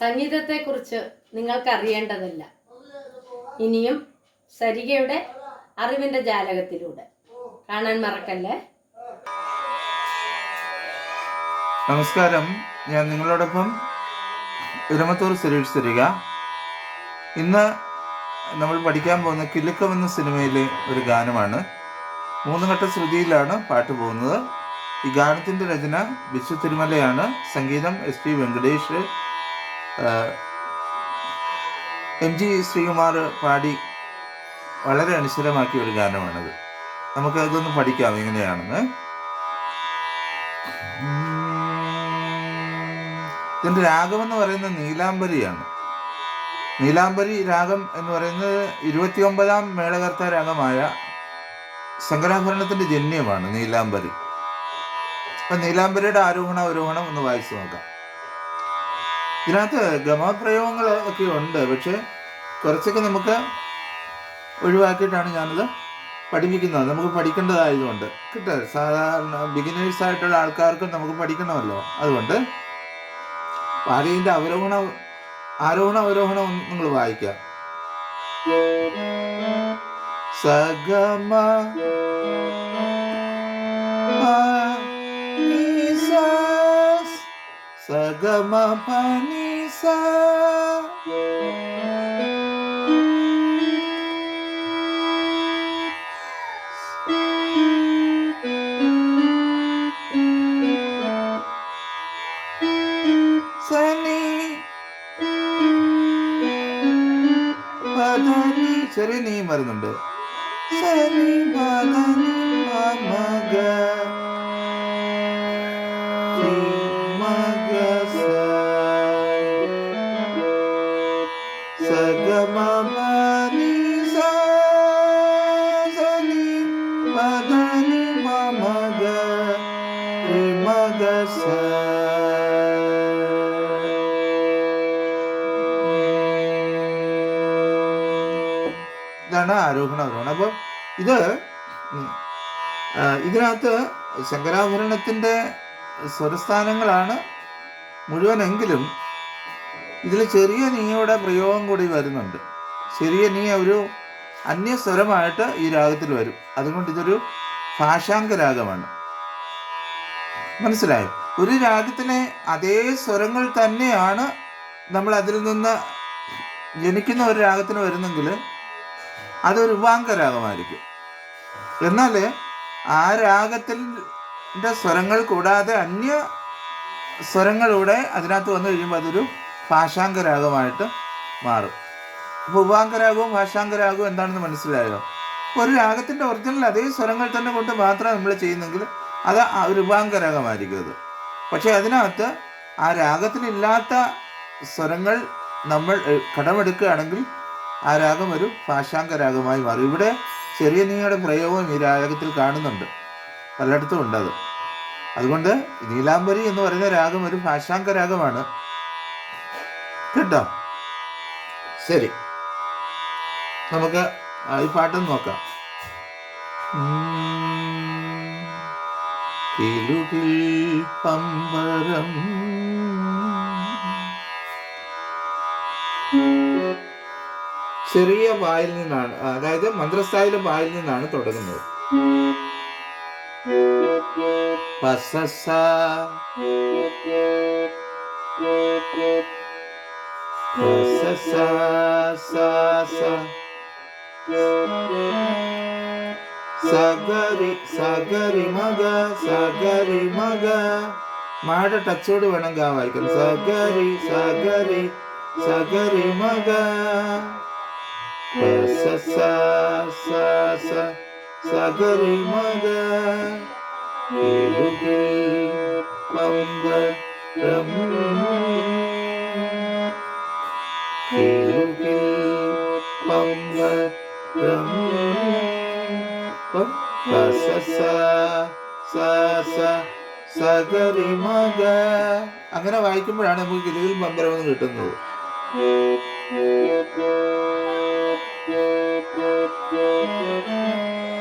സംഗീതത്തെക്കുറിച്ച് നിങ്ങൾക്ക് അറിയേണ്ടതല്ല ഇനിയും സരികയുടെ അറിവിന്റെ ജാലകത്തിലൂടെ. കാണാൻ മറക്കല്ലേ? നമസ്കാരം. ഞാൻ നിങ്ങളോടൊപ്പം ഇരമത്തൂർ സുരേഷ് സുരിക. ഇന്ന് നമ്മൾ പഠിക്കാൻ പോകുന്ന കിലുക്കം എന്ന സിനിമയിലെ ഒരു ഗാനമാണ്. മൂന്ന് ഘട്ട ശ്രുതിയിലാണ് പാട്ട് പോകുന്നത്. ഈ ഗാനത്തിന്റെ രചന വിശ്വ തിരുമലയാണ്. സംഗീതം S P Venkatesh M G Sreekumar പാടി വളരെ അനുസരമാക്കിയ ഒരു ഗാനമാണത്. നമുക്ക് അതൊന്ന് പഠിക്കാം എങ്ങനെയാണെന്ന്. ഇതിന്റെ രാഗം എന്ന് പറയുന്നത് നീലാംബരിയാണ്. നീലാംബരി രാഗം എന്ന് പറയുന്നത് ഇരുപത്തിയൊമ്പതാം മേളകർത്ത രാഗമായ ശങ്കരാഭരണത്തിന്റെ ജന്യമാണ് നീലാംബരി. അപ്പൊ നീലാംബരിയുടെ ആരോഹണ അവരോഹണം ഒന്ന് വായിച്ചു നോക്കാം. ഇതിനകത്ത് ഗമപ്രയോഗങ്ങൾ ഒക്കെ ഉണ്ട്. പക്ഷേ കുറച്ചൊക്കെ നമുക്ക് ഒഴിവാക്കിയിട്ടാണ് ഞാനത് പഠിപ്പിക്കുന്നത്. നമുക്ക് പഠിക്കേണ്ടതായതുകൊണ്ട്. കിട്ടുക സാധാരണ ബിഗിനേഴ്സ് ആയിട്ടുള്ള ആൾക്കാർക്കും നമുക്ക് പഠിക്കണമല്ലോ. അതുകൊണ്ട് ആരെയും അവരോഹണ ആരോഹണ അവരോഹണം നിങ്ങൾ വായിക്കാം. സഗമ പനിസ സനി പദനി ചെറിയ നീ വരുന്നുണ്ട് സനി ഇതാണ് ആരോഹണ അവരോഹണം അപ്പോൾ ഇത് ഇതിനകത്ത് ശങ്കരാഭരണത്തിന്റെ സ്വരസ്ഥാനങ്ങളാണ് മുഴുവനെങ്കിലും ഇതിൽ ചെറിയ നീയുടെ പ്രയോഗം കൂടി വരുന്നുണ്ട്. ചെറിയ നീ ഒരു അന്യസ്വരമായിട്ട് ഈ രാഗത്തിൽ വരും. അതുകൊണ്ട് ഇതൊരു ഭാഷാംഗ രാഗമാണ് മനസ്സിലായോ? ഒരു രാഗത്തിലെ അതേ സ്വരങ്ങൾ തന്നെയാണ് നമ്മൾ അതിൽ നിന്ന് ജനിക്കുന്ന ഒരു രാഗത്തിന് വരുന്നെങ്കിൽ അതൊരു ഉപാംഗരാഗമായിരിക്കും. എന്നാൽ ആ രാഗത്തിന്റെ സ്വരങ്ങൾ കൂടാതെ അന്യ സ്വരങ്ങളിലൂടെ അതിനകത്ത് വന്നു കഴിയുമ്പോൾ അതൊരു ഭാഷാംഗരാഗമായിട്ട് മാറും. അപ്പോൾ ഉപാംഗരാഗവും ഭാഷാംഗരാഗവും എന്താണെന്ന് മനസ്സിലായോ? ഒരു രാഗത്തിന്റെ ഒറിജിനൽ അതേ സ്വരങ്ങൾ തന്നെ കൊണ്ട് മാത്രം നമ്മൾ ചെയ്യുന്നെങ്കിൽ അത് ഒരു ഉപാംഗരാഗമായിരിക്കും അത്. പക്ഷേ അതിനകത്ത് ആ രാഗത്തിലില്ലാത്ത സ്വരങ്ങൾ നമ്മൾ കടമെടുക്കുകയാണെങ്കിൽ ആ രാഗം ഒരു ഭാഷാംഗ രാഗമായി മാറും. ഇവിടെ ചെറിയ നീയുടെ പ്രയോഗം ഈ രാഗത്തിൽ കാണുന്നുണ്ട്. പലയിടത്തും ഉണ്ട് അത്. അതുകൊണ്ട് നീലാംബരി എന്ന് പറയുന്ന രാഗം ഒരു ഭാഷാംഗ രാഗമാണ്. കേട്ടോ? ശരി. നമുക്ക് ഈ പാട്ടൊന്ന് നോക്കാം. കിലുകിൽ പമ്പരം ചെറിയ വായിൽ നിന്നാണ് അതായത് മന്ത്രസ്ഥായിലെ വായിൽ നിന്നാണ് തുടങ്ങുന്നത്. പസസ. സഗരി സഗരി മഗ സഗരി മഗ. മാട ടച്ചോട് വേണം ഗാ വായിക്കാൻ. സഗരി സഗരി സഗരി മഗ. അങ്ങനെ വായിക്കുമ്പോഴാണ് നമുക്ക് കിലുകിൽ പമ്പരം എന്ന് കിട്ടുന്നത്.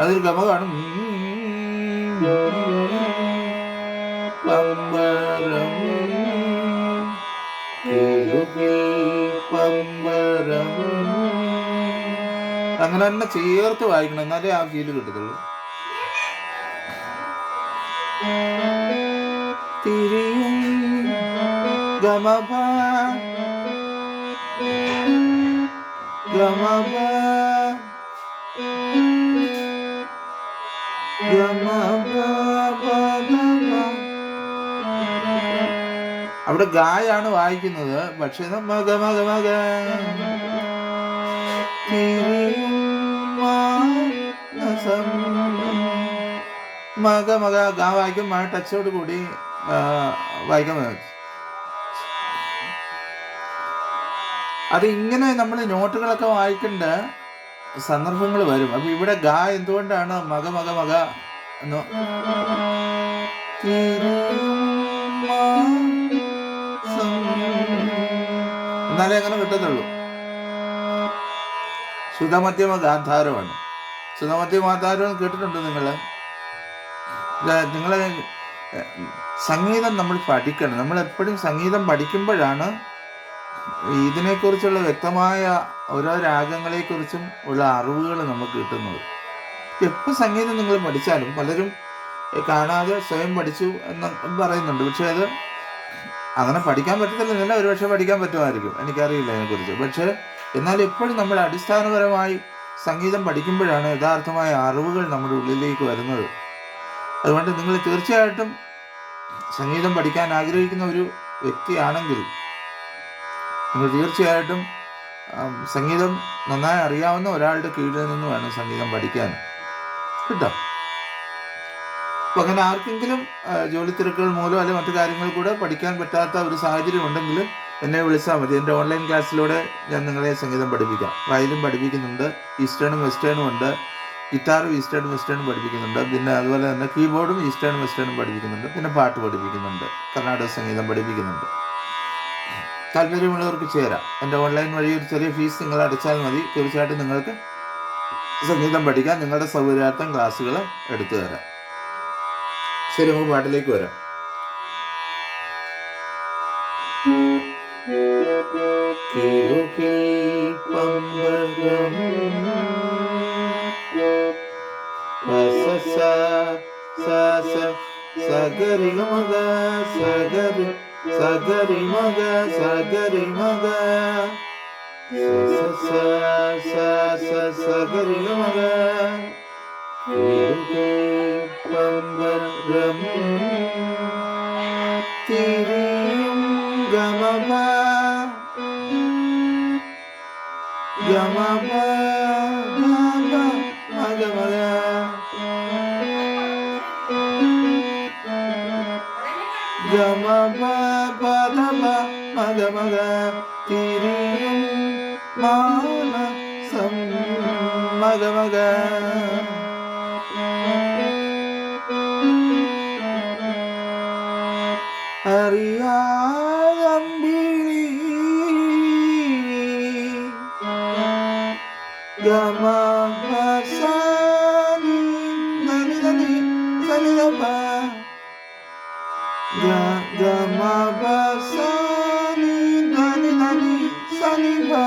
അതൊരു ഗമ കാണും. അങ്ങനെ തന്നെ ചേർത്ത് വായിക്കണം എന്നാലേ ആ ഫീൽ കിട്ടത്തുള്ളൂ. ഗമഭ ഗമപ. അവിടെ ഗായാണ് വായിക്കുന്നത് പക്ഷെ മക മക മക. മക മക ഗാ വായിക്കും ആ ടച്ചോട് കൂടി വായിക്കാൻ. അത് ഇങ്ങനെ നമ്മൾ നോട്ടുകളൊക്കെ വായിക്കേണ്ട സന്ദർഭങ്ങൾ വരും അപ്പൊ ഇവിടെ ഗാ എന്തുകൊണ്ടാണ് മക മക മക എന്നാലേ അങ്ങനെ കിട്ടത്തുള്ളൂ. സുധമധ്യമ ഗാന്ധാരമാണ്. സുധമധ്യമ ഗാന്ധാരം കേട്ടിട്ടുണ്ടോ നിങ്ങൾ നിങ്ങൾ സംഗീതം നമ്മൾ പഠിക്കണം. നമ്മൾ എപ്പോഴും സംഗീതം പഠിക്കുമ്പോഴാണ് ഇതിനെക്കുറിച്ചുള്ള വ്യക്തമായ ഓരോ രാഗങ്ങളെക്കുറിച്ചും ഉള്ള അറിവുകൾ നമുക്ക് കിട്ടുന്നത്. എപ്പോൾ സംഗീതം നിങ്ങൾ പഠിച്ചാലും പലരും കാണാതെ സ്വയം പഠിച്ചു എന്ന് പറയുന്നുണ്ട്. പക്ഷേ അത് അങ്ങനെ പഠിക്കാൻ പറ്റത്തില്ലെന്നല്ല ഒരുപക്ഷെ പഠിക്കാൻ പറ്റുമായിരിക്കും. എനിക്കറിയില്ല അതിനെക്കുറിച്ച്. പക്ഷേ എന്നാൽ എപ്പോഴും നമ്മൾ അടിസ്ഥാനപരമായി സംഗീതം പഠിക്കുമ്പോഴാണ് യഥാർത്ഥമായ അറിവുകൾ നമ്മുടെ ഉള്ളിലേക്ക് വരുന്നത്. അതുകൊണ്ട് നിങ്ങൾ തീർച്ചയായിട്ടും സംഗീതം പഠിക്കാൻ ആഗ്രഹിക്കുന്ന ഒരു വ്യക്തിയാണെങ്കിൽ നിങ്ങൾ തീർച്ചയായിട്ടും സംഗീതം നന്നായി അറിയാവുന്ന ഒരാളുടെ കീഴിൽ നിന്ന് വേണം സംഗീതം പഠിക്കാൻ. കേട്ടോ? അപ്പോൾ അങ്ങനെ ആർക്കെങ്കിലും ജോലി തിരക്കുകൾ മൂലം അല്ലെങ്കിൽ മറ്റു കാര്യങ്ങൾ കൂടെ പഠിക്കാൻ പറ്റാത്ത ഒരു സാഹചര്യം ഉണ്ടെങ്കിൽ എന്നെ വിളിച്ചാൽ മതി. എന്റെ ഓൺലൈൻ ക്ലാസ്സിലൂടെ ഞാൻ നിങ്ങളെ സംഗീതം പഠിപ്പിക്കാം. വയലും പഠിപ്പിക്കുന്നുണ്ട് ഈസ്റ്റേണും വെസ്റ്റേണും ഉണ്ട് ഗിറ്റാറും ഈസ്റ്റേണും വെസ്റ്റേണും പഠിപ്പിക്കുന്നുണ്ട് പിന്നെ അതുപോലെ തന്നെ കീബോർഡും ഈസ്റ്റേണും വെസ്റ്റേണും പഠിപ്പിക്കുന്നുണ്ട് പിന്നെ പാട്ട് പഠിപ്പിക്കുന്നുണ്ട് കർണാടക സംഗീതം പഠിപ്പിക്കുന്നുണ്ട്. താല്പര്യമുള്ളവർക്ക് ചേരാം. എന്റെ ഓൺലൈൻ വഴി ഒരു ചെറിയ ഫീസ് നിങ്ങൾ അടച്ചാൽ മതി. തീർച്ചയായിട്ടും നിങ്ങൾക്ക് സംഗീതം പഠിക്കാം നിങ്ങളുടെ സൗകര്യാർത്ഥം ക്ലാസ്സുകൾ എടുത്തു തരാം. ശരി നമുക്ക് പാട്ടിലേക്ക് വരാം കിലുകിൽ പമ്പരം സ സ സ സഗരി മഗ സഗരി സഗരി മഗ സഗരി മഗ സ സ സ സഗരി മഗ പമ്പരം തിരിയും ഗമപ ഗമപ ഗമ മഗ മഗ ഗമപ പദമ മഗ മഗ സനി നനി നനി സനി ഗമ ഗമ സനി നനി നനി സനി ഗ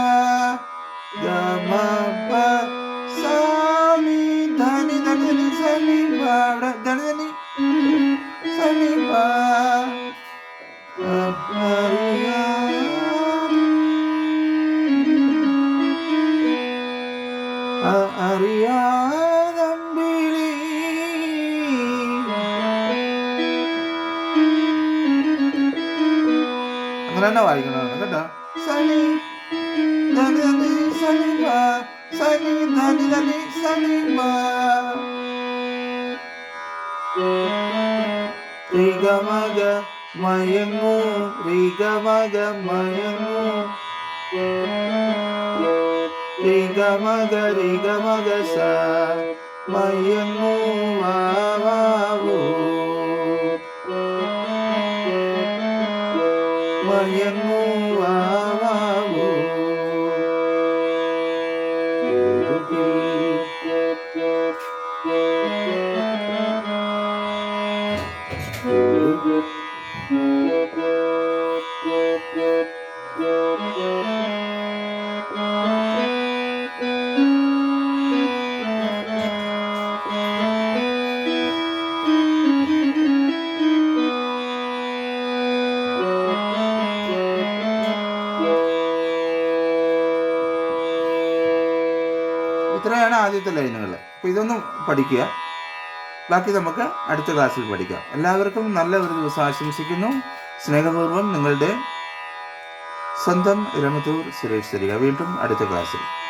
ഗമ സനി ധനി ധനി ധനി സനി അവിടെ ധനി ധനി സനി അറിയാതമ്പിളി തന്നെ വായിക്കണതാണ് കേട്ടോ? ധനി സനി പ സനി ധനി ധനി സനി പ റിഗമഗ മയങ്ങൂ മയങ്ങൂ. സ ഇത്രയാണ് ആദ്യത്തെ ലൈനുകൾ അപ്പോൾ ഇതൊന്നും പഠിക്കുക. ബാക്കി നമുക്ക് അടുത്ത ക്ലാസ്സിൽ പഠിക്കാം. എല്ലാവർക്കും നല്ല ഒരു ദിവസം ആശംസിക്കുന്നു. സ്നേഹപൂർവം നിങ്ങളുടെ സ്വന്തം ഇരമത്തൂർ സുരേഷ് തരിക. വീണ്ടും അടുത്ത ക്ലാസ്സിൽ.